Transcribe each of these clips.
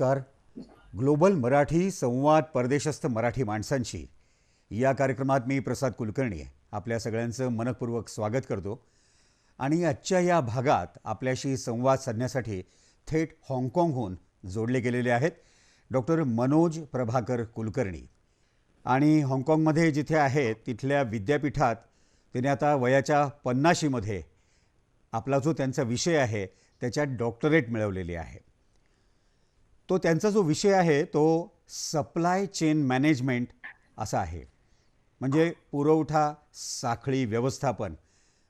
नमस्कार. ग्लोबल मराठी संवाद परदेशस्थ मराठी माणसांशी. या कार्यक्रमात मी प्रसाद कुलकर्णी आपल्या सगळ्यांचं मनपूर्वक स्वागत करतो. आणि आजच्या या भागात आपल्याशी संवाद साधण्यासाठी थेट हाँगकाँगहून जोडले गेलेले आहेत डॉक्टर मनोज प्रभाकर कुलकर्णी. आणि हाँगकाँगमध्ये जिथे आहेत तिथल्या विद्यापीठात तिने आता वयाच्या पन्नाशीमध्ये आपला जो त्यांचा विषय आहे त्याच्यात डॉक्टरेट मिळवलेली आहे. तो त्यांचा जो विषय आहे तो सप्लाय चेन मॅनेजमेंट असा आहे. म्हणजे पुरवठा साखळी व्यवस्थापन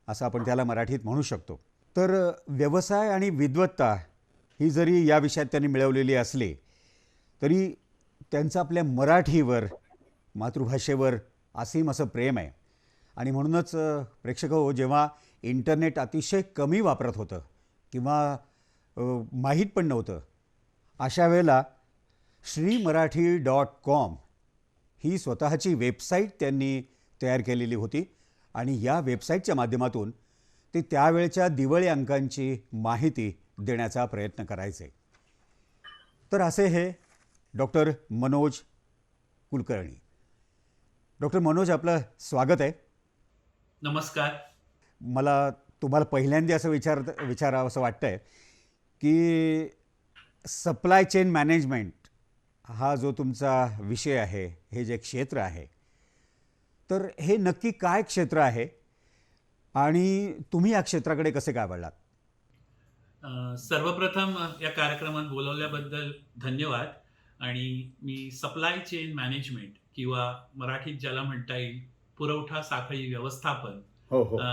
असं आपण त्याला मराठीत म्हणू शकतो. तर व्यवसाय आणि विद्वत्ता ही जरी या विषयात त्यांनी मिळवलेली असली तरी त्यांचं आपल्या मराठीवर मातृभाषेवर असीम असं प्रेम आहे. आणि म्हणूनच प्रेक्षक हो जेव्हा इंटरनेट अतिशय कमी वापरत होतं किंवा माहीत पण नव्हतं अशा वेळेला श्री मराठी डॉट कॉम ही स्वतःची वेबसाईट त्यांनी तयार केलेली होती. आणि या वेबसाईटच्या माध्यमातून ते त्यावेळच्या दिवाळी अंकांची माहिती देण्याचा प्रयत्न करायचे. तर असे हे डॉक्टर मनोज कुलकर्णी. डॉक्टर मनोज आपलं स्वागत आहे. नमस्कार. मला तुम्हाला पहिल्यांदा असं विचार विचारावं असं वाटतंय की सप्लाय चेन मॅनेजमेंट हा जो तुमचा विषय आहे हे जे क्षेत्र आहे तर हे नक्की काय क्षेत्र आहे आणि तुम्ही या क्षेत्राकडे कसे काय वळलात सर्वप्रथम या कार्यक्रमात बोलवल्याबद्दल धन्यवाद आणि मी सप्लाय चेन मॅनेजमेंट किंवा मराठीत ज्याला म्हणता येईल पुरवठा साखळी व्यवस्थापन हो अ,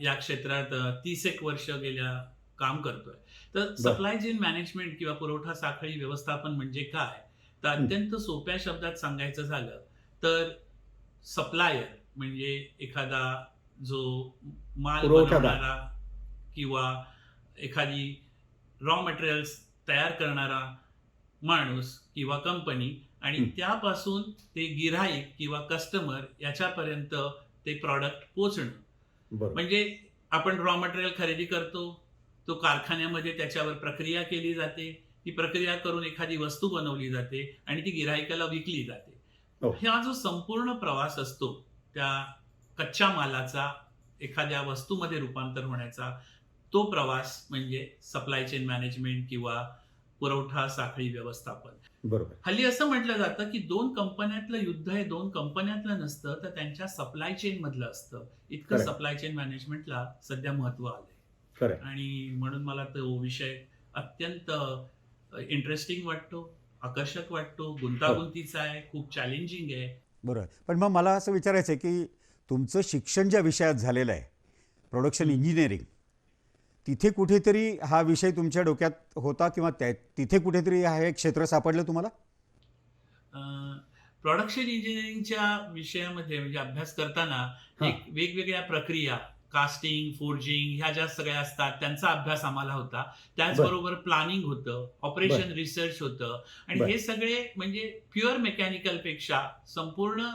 या क्षेत्रात तीस एक वर्ष गेल्या काम करतोय. तर सप्लाय चेन मॅनेजमेंट किंवा पुरवठा साखळी व्यवस्थापन म्हणजे काय? तर अत्यंत सोप्या शब्दात सांगायचं झालं तर सप्लायर म्हणजे एखादा जो माल. बनवणारा किंवा एखादी रॉ मटेरियल्स तयार करणारा माणूस किंवा कंपनी आणि. त्यापासून ते गिराईक किंवा कस्टमर याच्यापर्यंत ते प्रॉडक्ट पोचणं. म्हणजे आपण रॉ मटेरियल खरेदी करतो तो कारखान्यामध्ये त्याच्यावर प्रक्रिया केली जाते. ती प्रक्रिया करून एखादी वस्तू बनवली जाते आणि ती गिरायकाला विकली जाते. हो. हा जो संपूर्ण प्रवास असतो त्या कच्च्या मालाचा एखाद्या वस्तूमध्ये रूपांतर होण्याचा तो प्रवास म्हणजे सप्लाय चेन मॅनेजमेंट किंवा पुरवठा साखळी व्यवस्थापन. बरोबर. हल्ली असं म्हटलं जातं की दोन कंपन्यातलं युद्ध हे दोन कंपन्यातलं नसतं तर त्यांच्या सप्लाय चेन मधलं असतं. इतकं. सप्लाय चेन मॅनेजमेंटला सध्या महत्त्व आलंय. खरं आणि म्हणून मला तो विषय अत्यंत इंटरेस्टिंग वाटतो आकर्षक वाटतो. गुंतागुंतीचा आहे खूप चॅलेंजिंग आहे. बरोबर. पण मग मला असं विचारायचं आहे की तुमचं शिक्षण ज्या विषयात झालेलं आहे प्रोडक्शन इंजिनिअरिंग तिथे कुठेतरी हा विषय तुमच्या डोक्यात होता किंवा त्या तिथे कुठेतरी हा हे क्षेत्र सापडलं तुम्हाला? प्रोडक्शन इंजिनिअरिंगच्या विषयामध्ये म्हणजे अभ्यास करताना हा. एक वेगवेगळ्या प्रक्रिया कास्टिंग फोर्जिंग ह्या ज्या सगळ्या असतात त्यांचा अभ्यास आम्हाला होता त्याचबरोबर प्लॅनिंग होतं ऑपरेशन रिसर्च होतं आणि. हे सगळे म्हणजे प्युअर मेकॅनिकलपेक्षा संपूर्ण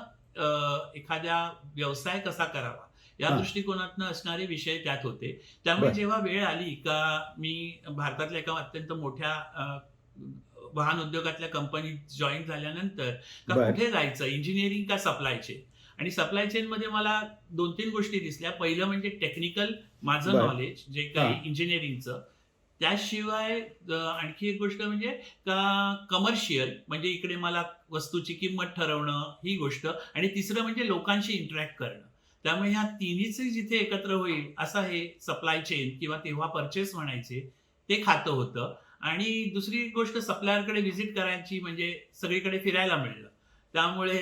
एखाद्या व्यवसाय कसा करावा या. दृष्टिकोनातनं असणारे विषय त्यात होते त्यामुळे. जेव्हा वेळ आली का मी भारतातल्या एका अत्यंत मोठ्या वाहन उद्योगातल्या कंपनीत जॉईन झाल्यानंतर का. कुठे जायचं इंजिनिअरिंग का सप्लाय चेन आणि सप्लाय चेन मध्ये मला दोन तीन गोष्टी दिसल्या. पहिलं म्हणजे टेक्निकल माझं. नॉलेज जे काही. इंजिनिअरिंगचं त्याशिवाय आणखी एक गोष्ट म्हणजे का कमर्शियल म्हणजे इकडे मला वस्तूची किंमत ठरवणं ही गोष्ट. आणि तिसरं म्हणजे लोकांशी इंटरॅक्ट करणं. त्यामुळे ह्या तिन्हीच जिथे एकत्र होईल असं हे सप्लाय चेन किंवा तेव्हा परचेस म्हणायचे ते खातं होतं. आणि दुसरी गोष्ट सप्लायरकडे व्हिजिट करायची म्हणजे सगळीकडे फिरायला मिळलं. त्यामुळे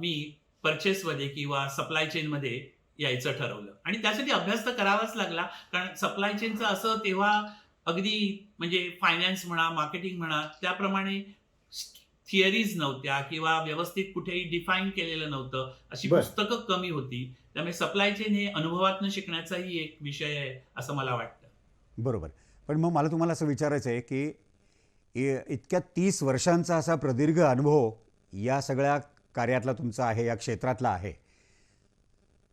मी परचेसमध्ये किंवा सप्लाय चेनमध्ये यायचं ठरवलं. आणि त्यासाठी अभ्यास तर करावाच लागला. कारण सप्लाय चेनचं असं तेव्हा अगदी म्हणजे फायनान्स म्हणा मार्केटिंग म्हणा त्याप्रमाणे थिअरीज नव्हत्या किंवा व्यवस्थित कुठेही डिफाईन केलेलं नव्हतं. अशी. पुस्तकं कमी होती. त्यामुळे सप्लाय चेन हे अनुभवातनं शिकण्याचाही एक विषय आहे असं मला वाटतं. बरोबर. पण मग मला तुम्हाला असं विचारायचं आहे की इतक्या तीस वर्षांचा असा प्रदीर्घ अनुभव या सगळ्या कार्यातला तुमचा आहे या क्षेत्रातला आहे.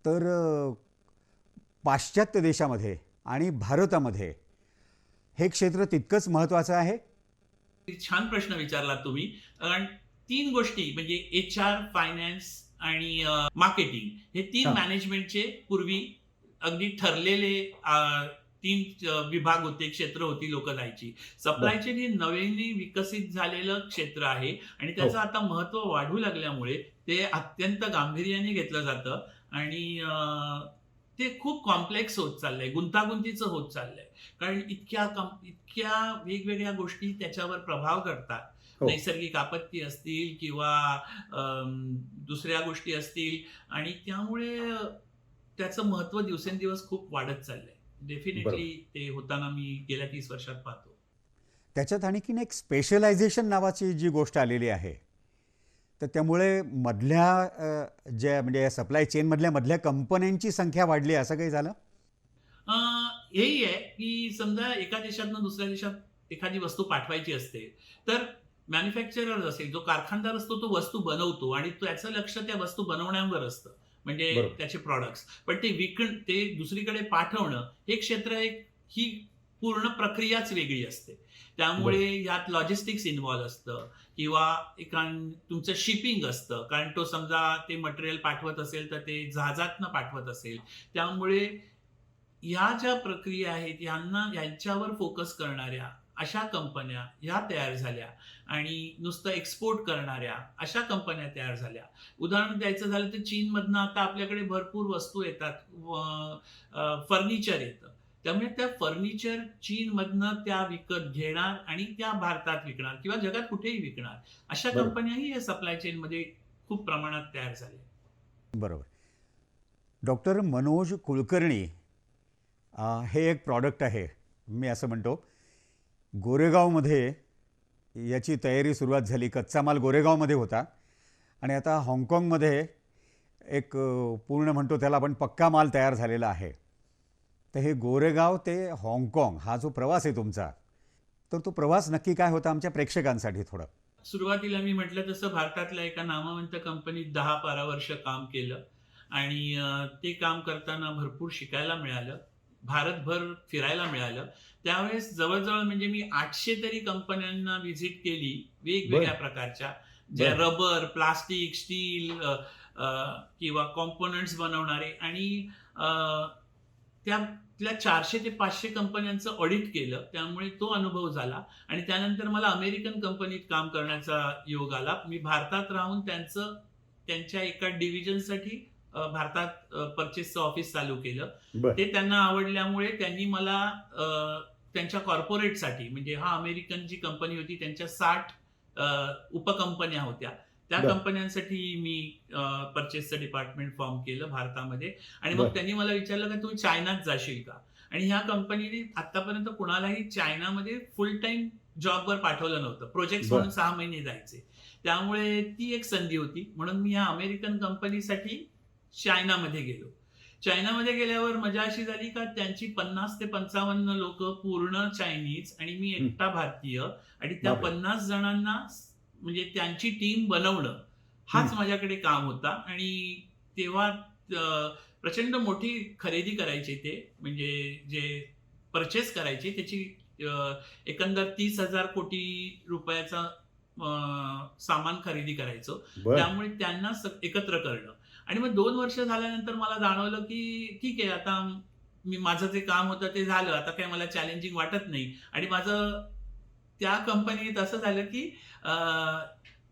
तर पाश्चात्य देशामध्ये आणि भारतामध्ये हे क्षेत्र तितकंच महत्त्वाचं आहे? छान प्रश्न विचारला तुम्ही. कारण तीन गोष्टी म्हणजे एच आर फायनान्स आणि मार्केटिंग हे तीन. मॅनेजमेंटचे पूर्वी अगदी ठरलेले तीन विभाग होते क्षेत्र होती लोक जायची. सप्लाय चेन हे नव्याने विकसित झालेलं क्षेत्र आहे आणि त्याचं आता महत्त्व वाढू लागल्यामुळे ते अत्यंत गांभीर्याने घेतलं जातं आणि ते खूप कॉम्प्लेक्स होत चाललंय गुंतागुंतीचं होत चाललंय. कारण इतक्या कम- इतक्या वेगवेगळ्या गोष्टी त्याच्यावर प्रभाव करतात. हो. नैसर्गिक आपत्ती असतील किंवा दुसऱ्या गोष्टी असतील आणि त्यामुळे त्याचं महत्त्व दिवसेंदिवस खूप वाढत चाललंय. डेफिनेटली ते होताना मी गेल्या तीस वर्षात पाहतो. त्याच्यात आणखीन एक स्पेशलायझेशन नावाची जी गोष्ट आलेली आहे तर त्यामुळे मधल्या ज्या म्हणजे सप्लाय चेनमधल्या मधल्या कंपन्यांची संख्या वाढली असं काही झालं? हेही आहे की समजा एका देशातनं दुसऱ्या देशात एखादी वस्तू पाठवायची असते तर मॅन्युफॅक्चरर असेल जो कारखानदार असतो तो वस्तू बनवतो आणि त्याचं लक्ष त्या वस्तू बनवण्यावर असतं. म्हणजे. त्याचे प्रॉडक्ट्स पण ते विक ते दुसरीकडे पाठवणं हे क्षेत्र एक ही पूर्ण प्रक्रियाच वेगळी असते. त्यामुळे यात लॉजिस्टिक्स इन्व्हॉल्व असतं. किंवा एकान तुमचं शिपिंग असतं. कारण तो समजा ते मटेरियल पाठवत असेल तर ते जहाजातनं पाठवत असेल. त्यामुळे ह्या ज्या प्रक्रिया आहेत यांना यांच्यावर फोकस करणाऱ्या अशा कंपन्या ह्या तयार झाल्या आणि नुसतं एक्सपोर्ट करणाऱ्या अशा कंपन्या तयार झाल्या. उदाहरण द्यायचं झालं तर चीनमधनं आता आपल्याकडे भरपूर वस्तू येतात. फर्निचर येतं. त्यामुळे त्या फर्निचर चीनमधनं त्या विकत घेणार आणि त्या भारतात विकणार किंवा जगात कुठेही विकणार. अशा. कंपन्याही या सप्लाय चेनमध्ये खूप प्रमाणात तयार झाल्या. बरोबर. डॉक्टर मनोज कुलकर्णी हे एक प्रॉडक्ट आहे मी असं म्हणतो. गोरेगावमध्ये याची तयारी सुरुवात झाली. कच्चा माल गोरेगावमध्ये होता. आणि आता हाँगकाँगमध्ये एक पूर्ण म्हणतो त्याला आपण पक्का माल तयार झालेला आहे. तर हे गोरेगाव ते हाँगकाँग हा जो प्रवास आहे तुमचा तर तो प्रवास नक्की काय होता आमच्या प्रेक्षकांसाठी थोडं? सुरुवातीला मी म्हटलं तसं भारतातल्या एका नामवंत कंपनीत दहा बारा वर्ष काम केलं. आणि ते काम करताना भरपूर शिकायला मिळालं. भारतभर फिरायला मिळालं. त्यावेळेस जवळजवळ म्हणजे मी आठशे तरी कंपन्यांना व्हिजिट केली वेगवेगळ्या प्रकारच्या. ज्या बरं. रबर प्लास्टिक स्टील किंवा कॉम्पोनंट्स बनवणारे. आणि त्यातल्या चारशे ते पाचशे कंपन्यांचं ऑडिट केलं. त्यामुळे तो अनुभव झाला. आणि त्यानंतर मला अमेरिकन कंपनीत काम करण्याचा योग आला. मी भारतात राहून त्यांचं त्यांच्या एका डिव्हिजनसाठी भारतात परचेसचं ऑफिस चालू केलं. ते त्यांना आवडल्यामुळे त्यांनी मला त्यांच्या कॉर्पोरेटसाठी म्हणजे हा अमेरिकन जी कंपनी होती त्यांच्या साठ उपकंपन्या होत्या. त्या. कंपन्यांसाठी मी परचेसचं डिपार्टमेंट फॉर्म केलं भारतामध्ये. आणि. मग त्यांनी मला विचारलं का तुम्ही चायनात जाशील का? आणि ह्या कंपनीने आतापर्यंत कुणालाही चायनामध्ये फुल टाइम जॉबवर पाठवलं नव्हतं. प्रोजेक्ट. म्हणून सहा महिने जायचे. त्यामुळे ती एक संधी होती. म्हणून मी ह्या अमेरिकन कंपनीसाठी चायनामध्ये गेलो. चायनामध्ये गेल्यावर मजा अशी झाली का त्यांची पन्नास ते पंचावन्न लोक पूर्ण चायनीज आणि मी एकटा भारतीय आणि त्या. पन्नास जणांना म्हणजे त्यांची टीम बनवणं हाच. माझ्याकडे काम होता आणि तेव्हा प्रचंड मोठी खरेदी करायची ते म्हणजे जे परचेस करायची त्याची एकंदर तीस हजार कोटी रुपयाचा सामान खरेदी करायचो. त्यामुळे त्यांना एकत्र करणं. आणि मग दोन वर्ष झाल्यानंतर मला जाणवलं की ठीक आहे आता मी माझं जे काम होतं ते झालं. आता काही मला चॅलेंजिंग वाटत नाही. आणि माझं त्या कंपनीत असं झालं की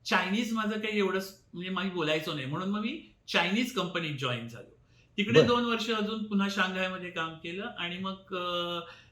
चायनीज माझं काही एवढं म्हणजे मी बोलायचो नाही. म्हणून मग मी चायनीज कंपनीत जॉईन झालो. तिकडे. दोन वर्ष अजून पुन्हा शांघायमध्ये काम केलं आणि मग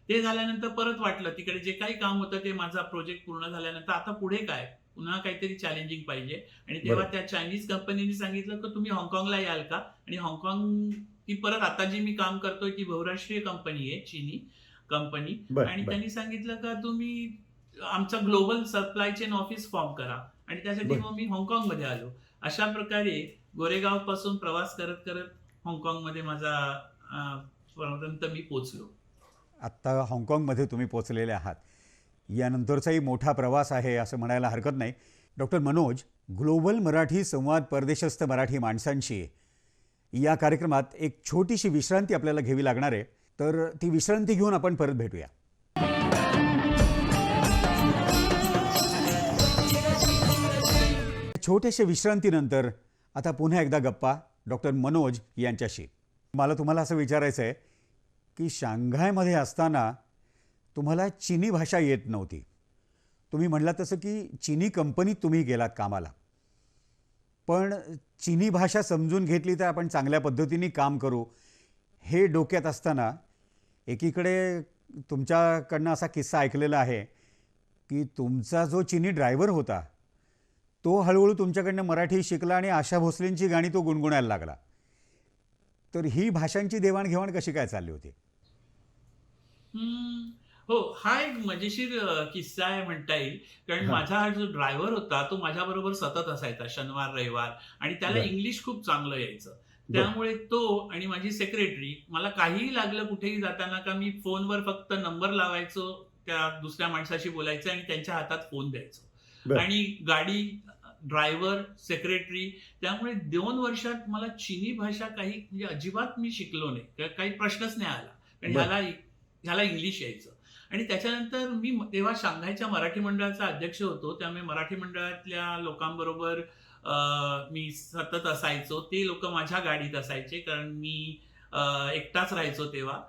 ते झाल्यानंतर परत वाटलं तिकडे जे काही काम होतं ते माझा प्रोजेक्ट पूर्ण झाल्यानंतर आता पुढे काय? पुन्हा काहीतरी चॅलेंजिंग पाहिजे. आणि तेव्हा. त्या चायनीज कंपनीने सांगितलं की तुम्ही हाँगकाँगला याल का? आणि हाँगकाँग ती परत आता जी मी काम करतोय ती बहुराष्ट्रीय कंपनी आहे चीनी कंपनी आणि त्यांनी सांगितलं का तुम्ही आमचा global supply chain office form करा. आणि त्यासाठी. मग मी हाँगकाँगमध्ये आलो. अशा प्रकारे गोरेगावपासून प्रवास करत करत हाँगकाँगमध्ये माझा अं, पर्यंत मी पोचलो आत्ता हाँगकाँगमध्ये तुम्ही पोचलेले आहात. यानंतरचाही मोठा प्रवास आहे असं म्हणायला हरकत नाही. डॉक्टर मनोज ग्लोबल मराठी संवाद परदेशस्थ मराठी माणसांशी. या कार्यक्रमात एक छोटीशी विश्रांती आपल्याला घ्यावी लागणार आहे. तर ती विश्रांती घेऊन आपण परत भेटूया. छोट्याशा विश्रांतीनंतर आता पुन्हा एकदा गप्पा डॉक्टर मनोज यांच्याशी. मला तुम्हाला असं विचारायचं आहे की शांघायमध्ये असताना तुम्हाला चिनी भाषा येत नव्हती. तुम्ही म्हणलात तसं की चिनी कंपनीत तुम्ही गेलात कामाला. पण चिनी भाषा समजून घेतली तर आपण चांगल्या पद्धतीने काम करू. हे डोक्यात असताना एकीकडे तुमच्याकडनं असा किस्सा ऐकलेला आहे की तुमचा जो चिनी ड्रायव्हर होता तो हळूहळू तुमच्याकडनं मराठी शिकला आणि आशा भोसलेंची गाणी तो गुणगुणायला लागला. तर ही भाषांची देवाणघेवाण कशी काय चालली होती? हो हा एक मजेशीर किस्सा आहे म्हणता येईल कारण. माझा हा जो ड्रायव्हर होता तो माझ्याबरोबर सतत असायचा शनिवार रविवार आणि त्याला. इंग्लिश खूप चांगलं यायचं. त्यामुळे तो आणि माझी सेक्रेटरी मला काहीही लागलं कुठेही जाताना का मी फोनवर फक्त नंबर लावायचो त्या दुसऱ्या माणसाशी बोलायचं आणि त्यांच्या हातात फोन द्यायचो. आणि गाडी ड्रायव्हर सेक्रेटरी त्यामुळे दोन वर्षात मला चिनी भाषा काही म्हणजे अजिबात मी शिकलो नाही काही प्रश्नच नाही आला कारण. ह्याला ह्याला इंग्लिश यायचं आणि त्याच्यानंतर मी तेव्हा शांघायच्या मराठी मंडळाचा अध्यक्ष होतो त्यामुळे मराठी मंडळातल्या लोकांबरोबर मी सतत असायचो ते लोक माझ्या गाडीत असायचे कारण मी एकटाच राहायचो तेव्हा.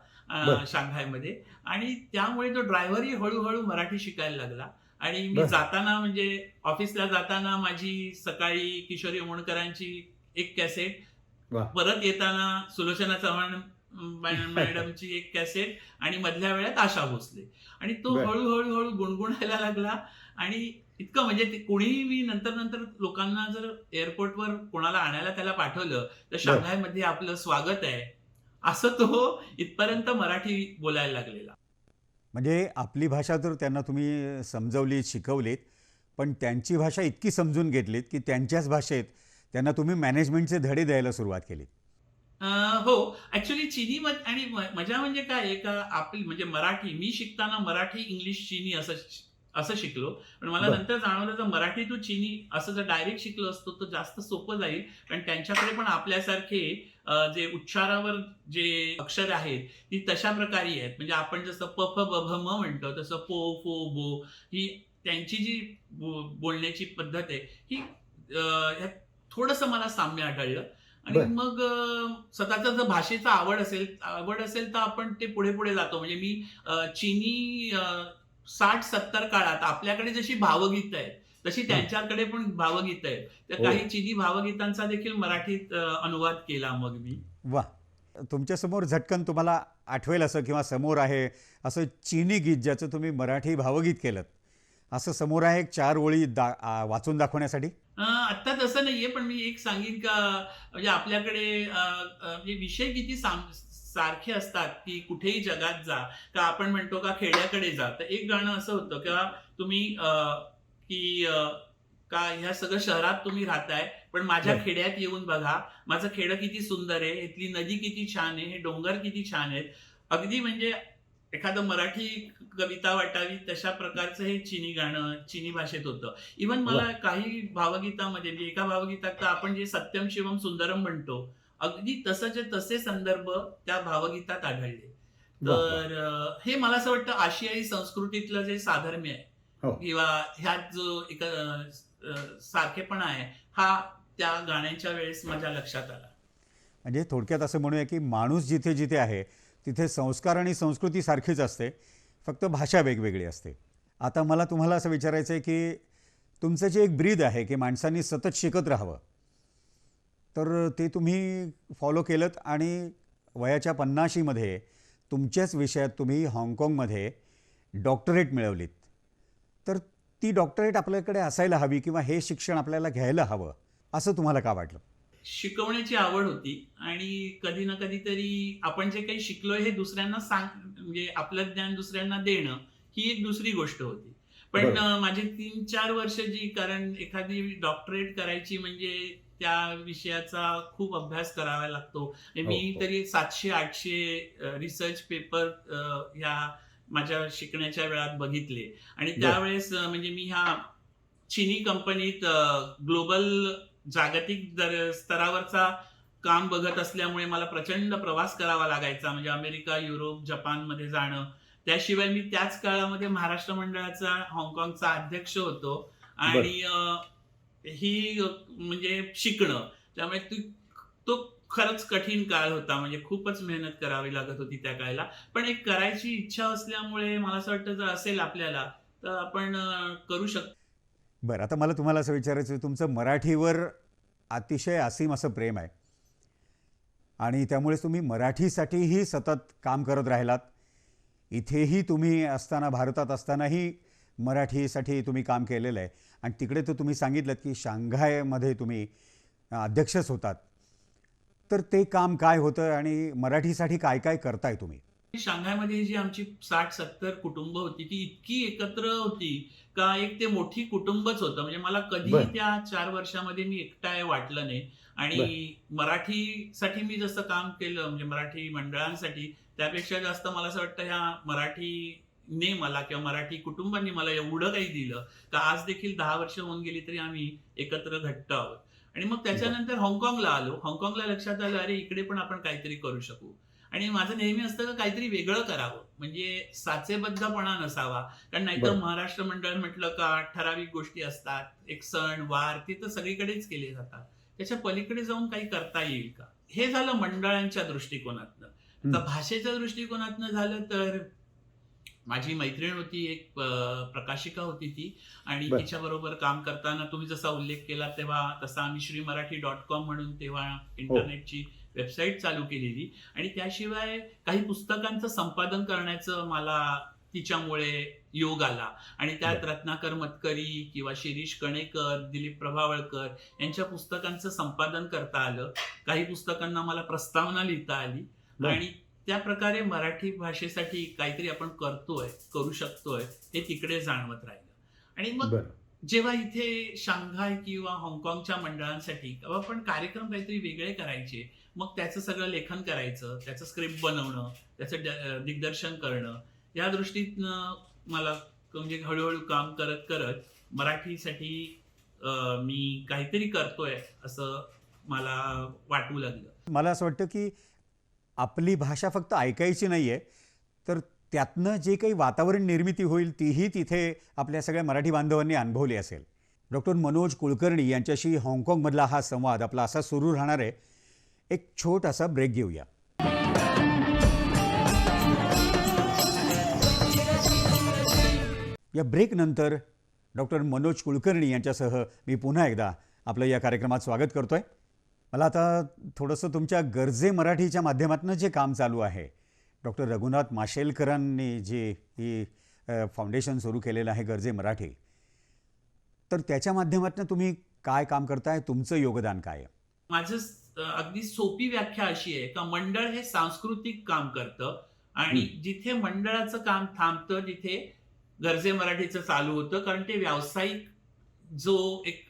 शांघायमध्ये आणि त्यामुळे तो ड्रायव्हरही हळूहळू मराठी शिकायला लागला आणि मी. जाताना म्हणजे ऑफिसला जाताना माझी सकाळी किशोरी उमणकरांची एक कॅसेट. परत येताना सुलोचना चव्हाण मॅडमची एक कॅसेट आणि मधल्या वेळात आशा भोसले. आणि तो. हळूहळू हळू गुणगुणायला लागला आणि इतकं म्हणजे कोणीही मी नंतर नंतर लोकांना जर एअरपोर्टवर कोणाला आणायला त्याला पाठवलं तर शांघायमध्ये आपलं स्वागत आहे. असं तो इथपर्यंत मराठी बोलायला लागलेला. म्हणजे आपली भाषा तर त्यांना तुम्ही समजवली शिकवलीत पण त्यांची भाषा इतकी समजून घेतलीत की त्यांच्याच भाषेत त्यांना तुम्ही मॅनेजमेंटचे धडे द्यायला सुरुवात केली हो. ऍक्च्युली चिनी आणि मजा म्हणजे काय? आहे का आपली म्हणजे मराठी मी शिकताना मराठी इंग्लिश चिनी असं असं शिकलो. पण मला. नंतर जाणवलं तर मराठी टू चिनी असं जर डायरेक्ट शिकलो असतो तर जास्त सोपं जाईल. कारण त्यांच्याकडे पण आपल्यासारखे जे उच्चारावर जे अक्षर आहेत ती तशा प्रकारे आहेत. म्हणजे आपण जसं प फ ब भ म म्हणतो तसं पो फो बो ही त्यांची जी बोलण्याची पद्धत आहे ही थोडंसं मला साम्य आढळलं. आणि बर. मग स्वतःचा जर भाषेचा आवड असेल आवड असेल तर आपण ते पुढे पुढे जातो. म्हणजे मी अं, चिनी साठ सत्तर काळात आपल्याकडे जशी भावगीतं आहेत तशी त्यांच्याकडे पण भावगीतं आहेत. त्या हो. काही चिनी भावगीतांचा देखील मराठीत अं, अनुवाद केला मग मी. वा. तुमच्यासमोर झटकन तुम्हाला आठवेल असं किंवा समोर आहे असं चिनी गीत ज्याचं तुम्ही मराठी भावगीत केलं असं समोर आहे एक चार ओळी दा वाचून दाखवण्यासाठी? आत्ता तसं नाहीये पण मी एक सांगेन का म्हणजे आपल्याकडे म्हणजे विषय किती साम- सारखे असतात की कुठेही जगात जा का आपण म्हणतो का खेड्याकडे जा. तर एक गाणं असं होतं का तुम्ही की का ह्या सगळं शहरात तुम्ही राहताय पण माझ्या. खेड्यात येऊन बघा माझं खेडं किती सुंदर आहे इथली नदी किती छान आहे हे डोंगर किती छान आहेत. अगदी म्हणजे एखादं मराठी कविता वाटावी तशा प्रकारचं हे चिनी गाणं चिनी भाषेत होतं इवन मला काही भावगीतामध्ये म्हणजे एका भावगीतात आपण जे सत्यम शिवम सुंदरम म्हणतो अगदी तसंचे तसे संदर्भ त्या भावगीतात आढळले. तर हे मला असं वाटतं आशियाई संस्कृतीतलं जे साधर्म्य हो. आहे किंवा ह्यात जो एक सारखेपणा आहे हा त्या गाण्याच्या वेळेस माझ्या लक्षात आला म्हणजे थोडक्यात असं म्हणूया की माणूस जिथे जिथे आहे तिथे संस्कार आणि संस्कृती सारखीच असते. फक्त भाषा वेगवेगळी असते. आता मला तुम्हाला असं विचारायचं आहे की तुमचं जे एक ब्रीद आहे की माणसांनी सतत शिकत राहावं तर ते तुम्ही फॉलो केलं आणि वयाच्या पन्नाशीमध्ये तुमच्याच विषयात तुम्ही हाँगकाँगमध्ये डॉक्टरेट मिळवलीत. तर ती डॉक्टरेट आपल्याकडे असायला हवी किंवा हे शिक्षण आपल्याला घ्यायला हवं असं तुम्हाला का वाटलं? शिकवण्याची आवड होती आणि कधी ना कधीतरी आपण जे काही शिकलोय हे दुसऱ्यांना सांग म्हणजे आपलं ज्ञान दुसऱ्यांना देणं ही एक दुसरी गोष्ट होती पण माझे तीन चार वर्ष जी कारण एखादी डॉक्टरेट करायची म्हणजे त्या विषयाचा खूप अभ्यास करावा लागतो म्हणजे हो, मी हो. तरी सातशे आठशे रिसर्च पेपर ह्या माझ्या शिकण्याच्या वेळात बघितले आणि. त्यावेळेस म्हणजे मी ह्या चिनी कंपनीत ग्लोबल जागतिक स्तरावरचा काम बघत असल्यामुळे मला प्रचंड प्रवास करावा लागायचा. म्हणजे अमेरिका युरोप जपानमध्ये जाणं. त्याशिवाय मी त्याच काळामध्ये महाराष्ट्र मंडळाचा हाँगकाँगचा अध्यक्ष होतो. आणि ही म्हणजे शिकणं. त्यामुळे ती तो खरंच कठीण काळ होता. म्हणजे खूपच मेहनत करावी लागत होती त्या काळाला. पण एक करायची इच्छा असल्यामुळे मला असं वाटतं जर असेल आपल्याला तर आपण करू शकतो बरं आता मला तुम्हाला असं विचारायचं आहे, तुमचं मराठीवर अतिशय असीम असं प्रेम आहे. आणि त्यामुळेच तुम्ही मराठीसाठीही सतत काम करत राहिलात. इथेही तुम्ही असताना भारतात असतानाही मराठीसाठी तुम्ही काम केलेलं आहे. आणि तिकडे तर तुम्ही सांगितलं की शांघायमध्ये तुम्ही अध्यक्षच होतात. तर ते काम काय होतं आणि मराठीसाठी काय काय करताय तुम्ही? शांघायमध्ये जी आमची साठ सत्तर कुटुंब होती ती इतकी एकत्र होती का एक ते मोठी कुटुंबच होतं. म्हणजे मला कधीही. त्या चार वर्षामध्ये मी एकटा आहे वाटलं नाही. आणि मराठीसाठी मी जसं काम केलं म्हणजे मराठी मंडळांसाठी त्यापेक्षा जास्त मला असं वाटतं ह्या मराठीने मला किंवा मराठी कुटुंबांनी मला एवढं काही दिलं का आज देखील दहा वर्ष होऊन गेली तरी आम्ही एकत्र घट्ट आहोत. आणि मग त्याच्यानंतर हाँगकाँगला आलो. हाँगकाँगला लक्षात आलं अरे इकडे पण आपण काहीतरी करू शकू. आणि माझं नेहमी असतं का काहीतरी वेगळं करावं. म्हणजे साचेबद्धपणा नसावा. कारण नाहीतर. महाराष्ट्र मंडळ म्हटलं का ठराविक गोष्टी असतात. एक सण वार ते तर सगळीकडेच केले जातात. त्याच्या पलीकडे जाऊन काही करता येईल का? हे झालं मंडळांच्या दृष्टिकोनातनं. हं. तर भाषेच्या दृष्टिकोनातनं झालं तर माझी मैत्रीण होती एक प्रकाशिका होती ती. आणि बरं. तिच्याबरोबर काम करताना तुम्ही जसा उल्लेख केला तेव्हा तसा आम्ही श्री मराठी डॉट कॉम म्हणून तेव्हा इंटरनेटची वेबसाईट चालू केलेली. आणि त्याशिवाय काही पुस्तकांचं संपादन करण्याचं मला तिच्यामुळे योग आला. आणि त्यात रत्नाकर मतकरी किंवा शिरीष कणेकर दिलीप प्रभावळकर यांच्या पुस्तकांचं संपादन करता आलं. काही पुस्तकांना मला प्रस्तावना लिहिता आली. आणि त्या प्रकारे मराठी भाषेसाठी काहीतरी आपण करतोय करू शकतोय हे तिकडे जाणवत राहिलं. आणि मग जेव्हा इथे शांघाय किंवा हाँगकाँगच्या मंडळांसाठी आपण कार्यक्रम काहीतरी वेगळे करायचे. मग त्याचं सगळं लेखन करायचं त्याचं स्क्रिप्ट बनवणं त्याचं दिग्दर्शन करणं. या दृष्टीतनं मला म्हणजे हळूहळू काम करत करत मराठीसाठी मी काहीतरी करतोय असं मला वाटू लागलं. मला असं वाटतं की आपली भाषा फक्त ऐकायची नाही आहे त्यातनं जे काही वातावरण निर्मिती होईल तीही तिथे आपल्या सगळ्या मराठी बांधवांनी अनुभवली असेल. डॉक्टर मनोज कुलकर्णी यांच्याशी हाँगकाँगमधला हा संवाद आपला असा सुरू राहणार आहे. एक छोटासा ब्रेक घेऊया. या ब्रेकनंतर डॉक्टर मनोज कुलकर्णी यांच्यासह मी पुन्हा एकदा आपलं या कार्यक्रमात स्वागत करतोय. मला आता थोडंसं तुमच्या गरजे मराठीच्या माध्यमातून जे काम चालू आहे डॉक्टर रघुनाथ माशेलकरांनी जे ही फाउंडेशन सुरू केलेलं आहे गरजे मराठी तर त्याच्या माध्यमातून तुम्ही काय काम करताय? तुमचं योगदान काय आहे? माझं अगदी सोपी व्याख्या अशी आहे का मंडळ हे सांस्कृतिक काम करतं आणि जिथे मंडळाचं काम थांबतं तिथे गरजे मराठीचं चालू होतं कारण ते व्यावसायिक जो एक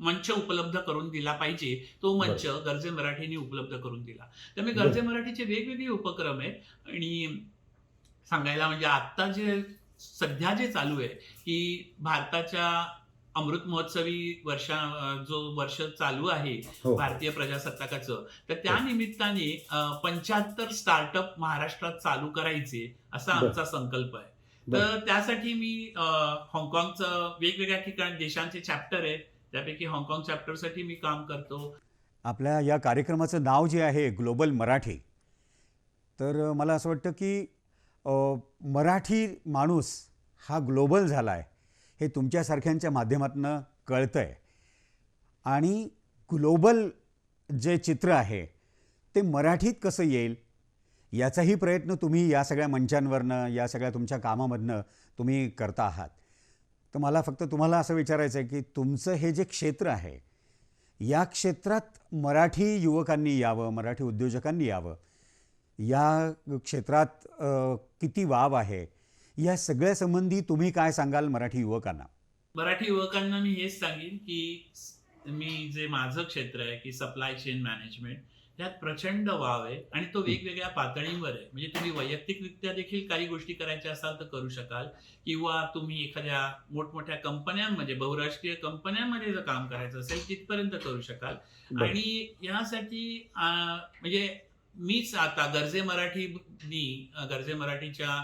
मंच उपलब्ध करून दिला पाहिजे. तो मंच गरजे मराठीने उपलब्ध करून दिला. त्यामुळे. गरजे मराठीचे वेगवेगळे उपक्रम आहेत. आणि सांगायला म्हणजे आता जे सध्या जे चालू आहे की भारताच्या अमृत महोत्सवी वर्षा जो वर्ष चालू आहे हो. भारतीय प्रजासत्ताकाचं तर त्या निमित्ताने पंच्याहत्तर स्टार्टअप महाराष्ट्रात चालू करायचे असा. आमचा संकल्प आहे. तर त्यासाठी मी हाँगकाँगचं वेगवेगळ्या ठिकाणी देशांचे चॅप्टर आहेत. त्यापैकी हाँगकाँग चॅप्टरसाठी मी काम करतो. आपल्या या कार्यक्रमाचं नाव जे आहे ग्लोबल मराठी तर मला असं वाटतं की मराठी माणूस हा ग्लोबल झाला आहे हे तुमच्यासारख्यांच्या माध्यमातून कळतं आहे आणि ग्लोबल जे चित्र आहे ते मराठीत कसं येईल याचाही प्रयत्न तुम्ही या सगळ्या मंचांवरनं या सगळ्या तुमच्या कामामधनं तुम्ही करता आहात. तर मला फक्त तुम्हाला असं विचारायचं आहे की तुमचं हे जे क्षेत्र आहे या क्षेत्रात मराठी युवकांनी यावं मराठी उद्योजकांनी यावं या क्षेत्रात किती वाव आहे या सगळ्यासंबंधी तुम्ही काय सांगाल मराठी युवकांना? मराठी युवकांना मी हेच सांगेन की मी जे माझं क्षेत्र आहे की सप्लाय चेन मॅनेजमेंट त्यात प्रचंड वाव आहे आणि तो वेगवेगळ्या पातळींवर आहे. म्हणजे तुम्ही वैयक्तिकरित्या देखील काही गोष्टी करायच्या असाल तर करू शकाल. किंवा तुम्ही एखाद्या मोठमोठ्या कंपन्यांमध्ये बहुराष्ट्रीय कंपन्यांमध्ये जर काम करायचं असेल तिथपर्यंत करू शकाल. आणि यासाठी म्हणजे मीच आता गरजे मराठीनी गरजे मराठीच्या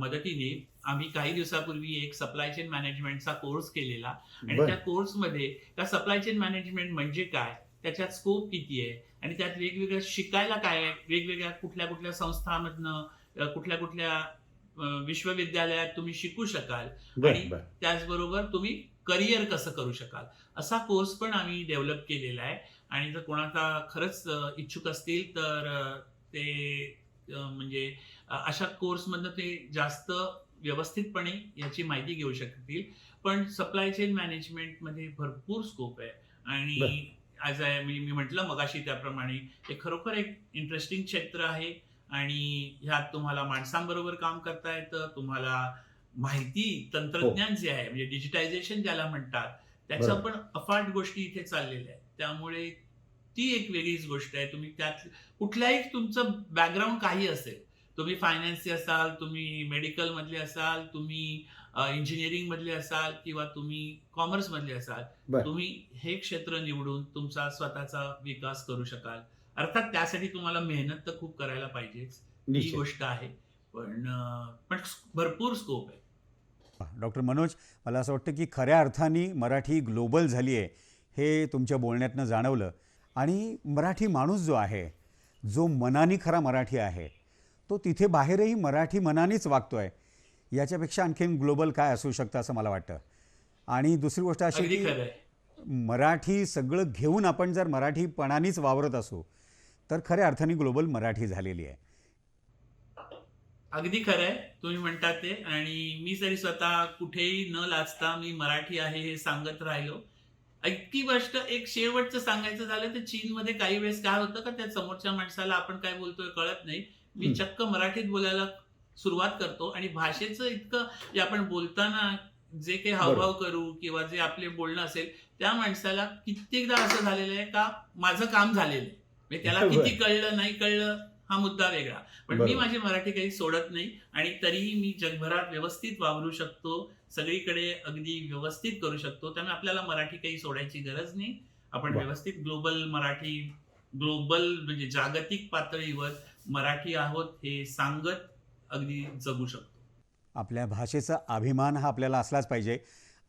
मदतीने आम्ही काही दिवसापूर्वी एक सप्लाय चेन मॅनेजमेंटचा कोर्स केलेला. आणि. त्या कोर्समध्ये त्या सप्लाय चेन मॅनेजमेंट म्हणजे काय? त्याच्यात स्कोप किती आहे? आणि त्यात वेगवेगळं शिकायला काय आहे? वेगवेगळ्या कुठल्या कुठल्या संस्थांमधनं कुठल्या कुठल्या विश्वविद्यालयात तुम्ही शिकू शकाल आणि- बर. त्याचबरोबर तुम्ही करिअर कसं करू शकाल? असा कोर्स पण आम्ही डेव्हलप केलेला आहे. आणि जर कोणाचा खरंच इच्छुक असतील तर ते म्हणजे अशा कोर्समधनं ते जास्त व्यवस्थितपणे याची माहिती घेऊ शकतील. पण सप्लाय चेन मॅनेजमेंटमध्ये भरपूर स्कोप आहे. आणि ॲज आय मी मी म्हटलं मगाशी त्याप्रमाणे हे खरोखर एक इंटरेस्टिंग क्षेत्र आहे आणि ह्यात तुम्हाला माणसांबरोबर काम करता येतं तुम्हाला माहिती तंत्रज्ञान जे आहे म्हणजे डिजिटायझेशन ज्याला म्हणतात त्याच्या. पण अफाट गोष्टी इथे चाललेल्या आहेत. त्यामुळे ती एक वेगळीच गोष्ट आहे. तुम्ही त्यात कुठल्याही तुमचं बॅकग्राऊंड काही असेल तुम्ही फायनान्सचे असाल तुम्ही मेडिकल मधले असाल तुम्ही इंजिनिअरिंग मधले असाल किंवा तुम्ही कॉमर्स मधले असाल. तुम्ही हे क्षेत्र निवडून तुमचा स्वतःचा विकास करू शकाल. अर्थात त्यासाठी तुम्हाला मेहनत तर खूप करायला पाहिजेच. ही निश्चित. गोष्ट आहे. पण पण भरपूर स्कोप आहे. डॉक्टर मनोज मला असं वाटतं की खऱ्या अर्थाने मराठी ग्लोबल झाली आहे हे तुमच्या बोलण्यातनं जाणवलं. आणि मराठी माणूस जो आहे जो मनाने खरा मराठी आहे तो तिथे बाहेरही मराठी मनानेच वागतो आहे याच्यापेक्षा आणखीन ग्लोबल काय असू शकतं असं मला वाटतं. आणि दुसरी गोष्ट अशी की मराठी सगळं घेऊन आपण जर मराठीपणानेच वावरत असू तर खऱ्या अर्थाने ग्लोबल मराठी झालेली आहे. अगदी खरं आहे. तुम्ही म्हणतात ते. आणि मी जरी स्वतः कुठेही न लाचता मी मराठी आहे हे सांगत राहिलो. इतकी गोष्ट एक शेवटचं सांगायचं झालं तर चीनमध्ये काही वेळेस काय होतं का त्या समोरच्या माणसाला आपण काय बोलतोय कळत नाही. मी. चक्क मराठीत बोलायला सुरुवात करतो आणि भाषेचं इतकं जे आपण बोलताना जे काही हावभाव करू किंवा जे आपले बोलणं असेल त्या माणसाला कित्येकदा असं झालेलं आहे का माझं काम झालेलं आहे म्हणजे त्याला. किती कळलं नाही कळलं हा मुद्दा वेगळा पण मी. माझी मराठी काही सोडत नाही आणि तरीही मी जगभरात व्यवस्थित वावरू शकतो सगळीकडे अगदी व्यवस्थित करू शकतो त्यामुळे आपल्याला मराठी काही सोडायची गरज नाही आपण. व्यवस्थित ग्लोबल मराठी ग्लोबल म्हणजे जागतिक पातळीवर मराठी आहोत हे सांगत अगदी जगू शकतो. आपल्या भाषेचा अभिमान हा आपल्याला असलाच पाहिजे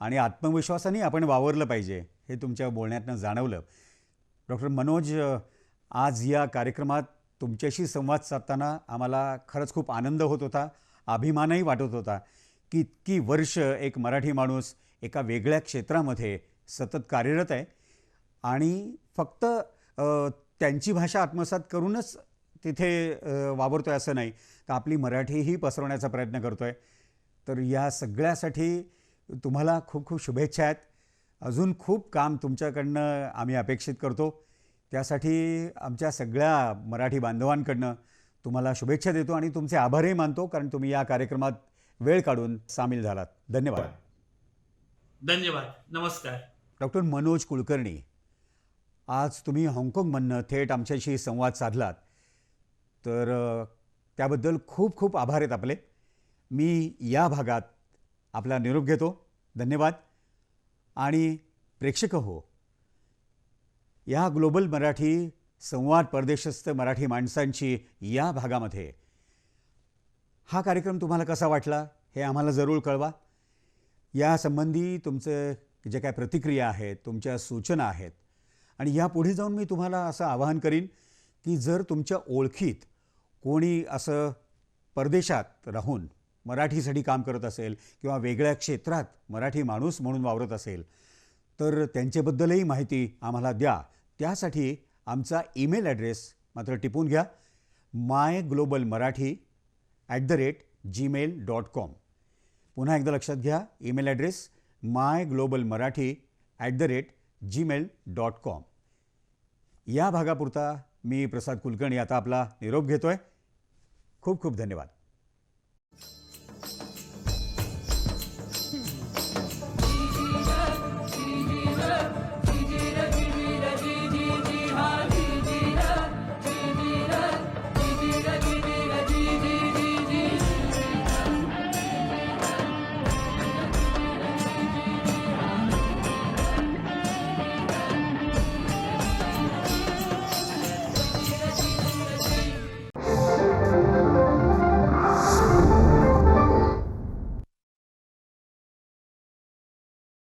आणि आत्मविश्वासाने आपण वावरलं पाहिजे हे तुमच्या बोलण्यातनं जाणवलं. डॉक्टर मनोज आज या कार्यक्रमात तुमच्याशी संवाद साधताना आम्हाला खरंच खूप आनंद होत होता अभिमानही वाटत होता की इतकी वर्ष एक मराठी माणूस एका वेगळ्या क्षेत्रामध्ये सतत कार्यरत आहे आणि फक्त त्यांची भाषा आत्मसात करूनच तिथे वावरतो आहे असं नाही. तर आपली मराठीही पसरवण्याचा प्रयत्न करतो आहे तर या सगळ्यासाठी तुम्हाला खूप खूप शुभेच्छा आहेत. अजून खूप काम तुमच्याकडनं आम्ही अपेक्षित करतो. त्यासाठी आमच्या सगळ्या मराठी बांधवांकडनं तुम्हाला शुभेच्छा देतो आणि तुमचे आभारही मानतो कारण तुम्ही या कार्यक्रमात वेळ काढून सामील झालात. धन्यवाद. धन्यवाद. नमस्कार. डॉक्टर मनोज कुलकर्णी आज तुम्ही हाँगकाँगमधनं थेट आमच्याशी संवाद साधलात. तर त्याबद्दल खूप खूप आभार आहेत आपले. मी या भागात आपला निरोप घेतो. धन्यवाद. आणि प्रेक्षक हो या ग्लोबल मराठी संवाद परदेशस्थ मराठी माणसांची या भागामध्ये हा कार्यक्रम तुम्हाला कसा वाटला हे आम्हाला जरूर कळवा. यासंबंधी तुमचं जे काय प्रतिक्रिया आहेत तुमच्या सूचना आहेत आणि यापुढे जाऊन मी तुम्हाला असं आवाहन करीन की जर तुमच्या ओळखीत कोणी असं परदेशात राहून मराठीसाठी काम करत असेल किंवा वेगळ्या क्षेत्रात मराठी माणूस म्हणून वावरत असेल तर त्यांच्याबद्दलही माहिती आम्हाला द्या. त्यासाठी आमचा ईमेल ॲड्रेस मात्र टिपून घ्या. My global Marathi at the rate Gmail dot com. पुन्हा एकदा लक्षात घ्या email address my global Marathi at the rate Gmail dot com. या भागापुरता मी प्रसाद कुलकर्णी आता आपला निरोप घेतो आहे खूप खूप धन्यवाद.